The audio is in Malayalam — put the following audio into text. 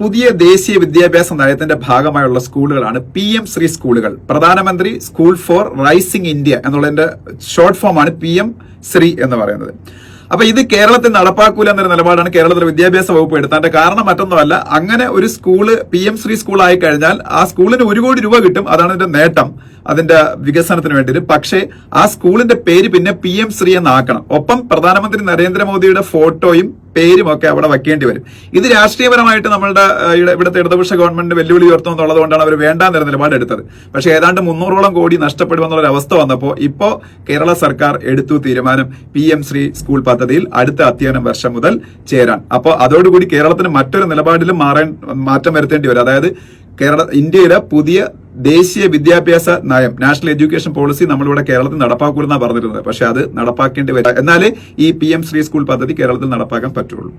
പുതിയ ദേശീയ വിദ്യാഭ്യാസ നയത്തിന്റെ ഭാഗമായുള്ള സ്കൂളുകളാണ് പി എം ശ്രീ സ്കൂളുകൾ. പ്രധാനമന്ത്രി സ്കൂൾ ഫോർ റൈസിംഗ് ഇന്ത്യ എന്നുള്ളതിന്റെ ഷോർട്ട് ഫോമാണ് പി എം ശ്രീ എന്ന് പറയുന്നത്. അപ്പൊ ഇത് കേരളത്തിൽ നടപ്പാക്കൂല എന്നൊരു നിലപാടാണ് കേരളത്തിലെ വിദ്യാഭ്യാസ വകുപ്പ് എടുത്തതിന്റെ കാരണം മറ്റൊന്നുമല്ല അങ്ങനെ ഒരു school P M Shri school ആയി കഴിഞ്ഞാൽ ആ സ്കൂളിന് ഒരു കോടി രൂപ കിട്ടും. അതാണ് അതിന്റെ നേട്ടം അതിന്റെ വികസനത്തിന് വേണ്ടിയിട്ട്. പക്ഷേ ആ സ്കൂളിന്റെ പേര് പിന്നെ പി എം ശ്രീ എന്നാക്കണം. ഒപ്പം പ്രധാനമന്ത്രി നരേന്ദ്രമോദിയുടെ ഫോട്ടോയും പേരും ഒക്കെ അവിടെ വെക്കേണ്ടി വരും. ഇത് രാഷ്ട്രീയപരമായിട്ട് നമ്മളുടെ ഇവിടുത്തെ ഇടതുപക്ഷ ഗവൺമെന്റ് വെല്ലുവിളി ഉയർത്തുമെന്നുള്ളത് കൊണ്ടാണ് അവർ വേണ്ടാന്നൊരു എന്ന നിലപാടെടുത്തത് പക്ഷേ ഏതാണ്ട് മുന്നൂറോളം കോടി നഷ്ടപ്പെടുമെന്നുള്ള അവസ്ഥ വന്നപ്പോൾ ഇപ്പോൾ കേരള സർക്കാർ എടുത്തു തീരുമാനം പി എം ശ്രീ സ്കൂൾ പദ്ധതിയിൽ അടുത്ത അധ്യയനം വർഷം മുതൽ ചേരാൻ. അപ്പോൾ അതോടുകൂടി കേരളത്തിന് മറ്റൊരു നിലപാടിലും മാറാൻ മാറ്റം വരുത്തേണ്ടി വരും. അതായത് കേരള ഇന്ത്യയിലെ പുതിയ ദേശീയ വിദ്യാഭ്യാസ നയം നാഷണൽ എഡ്യൂക്കേഷൻ പോളിസി നമ്മളിവിടെ കേരളത്തിൽ നടപ്പാക്കൂലെന്നാണ് പറഞ്ഞിരുന്നത്. പക്ഷെ അത് നടപ്പാക്കേണ്ടി വരും എന്നാലേ ഈ പി എം ശ്രീ സ്കൂൾ പദ്ധതി കേരളത്തിൽ നടപ്പാക്കാൻ പറ്റുള്ളൂ.